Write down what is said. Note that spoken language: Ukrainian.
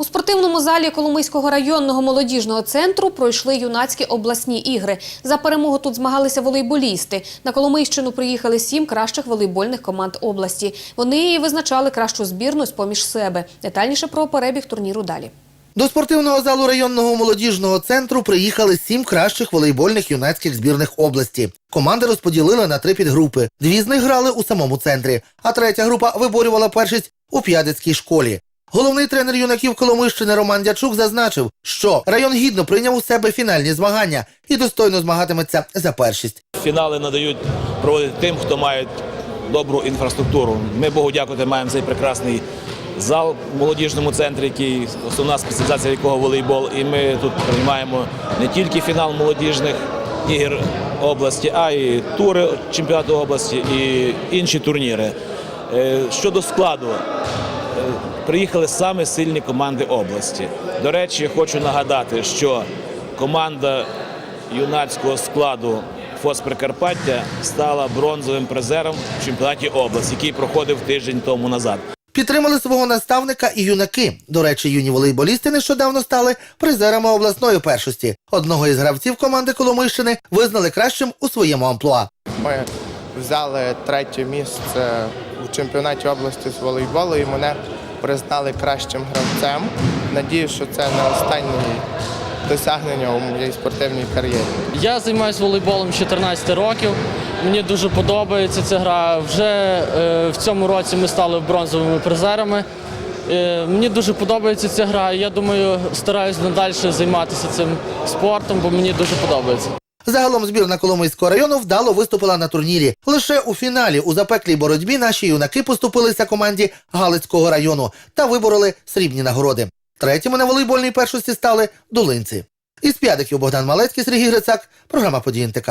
У спортивному залі Коломийського районного молодіжного центру пройшли юнацькі обласні ігри. За перемогу тут змагалися волейболісти. На Коломийщину приїхали сім кращих волейбольних команд області. Вони визначали кращу збірну з поміж себе. Детальніше про перебіг турніру далі. До спортивного залу районного молодіжного центру приїхали сім кращих волейбольних юнацьких збірних області. Команди розподілили на три підгрупи. Дві з них грали у самому центрі, а третя група виборювала першість у п'ядицькій школі. Головний тренер юнаків Коломийщини Роман Дячук зазначив, що район гідно прийняв у себе фінальні змагання і достойно змагатиметься за першість. Фінали надають проводити тим, хто має добру інфраструктуру. Ми Богу дякувати, маємо цей прекрасний зал в молодіжному центрі, який основна спеціалізація якого волейбол. І ми тут приймаємо не тільки фінал молодіжних ігор області, а й тури чемпіонату області і інші турніри. Е, Щодо складу, е, приїхали саме сильні команди області. До речі, хочу нагадати, що команда юнацького складу ФОС Прикарпаття стала бронзовим призером в чемпіонаті області, який проходив тиждень тому назад. Підтримали свого наставника і юнаки. До речі, юні волейболісти нещодавно стали призерами обласної першості. Одного із гравців команди Коломийщини визнали кращим у своєму амплуа. Ми взяли третє місце у чемпіонаті області з волейболу і мене признали кращим гравцем. Надію, що це не останнє досягнення у моїй спортивній кар'єрі. Я займаюся волейболом з 14 років. Мені дуже подобається ця гра. Вже е, в цьому році ми стали бронзовими призерами. Е, мені дуже подобається ця гра. Я думаю, стараюсь надалі займатися цим спортом, бо мені дуже подобається. Загалом збірна Коломийського району вдало виступила на турнірі. Лише у фіналі у запеклій боротьбі наші юнаки поступилися команді Галицького району та вибороли срібні нагороди. Третіми на волейбольній першості стали долинці. Із п'ядиків Богдан Малецький, Сергій Грицак, програма «Події НТК».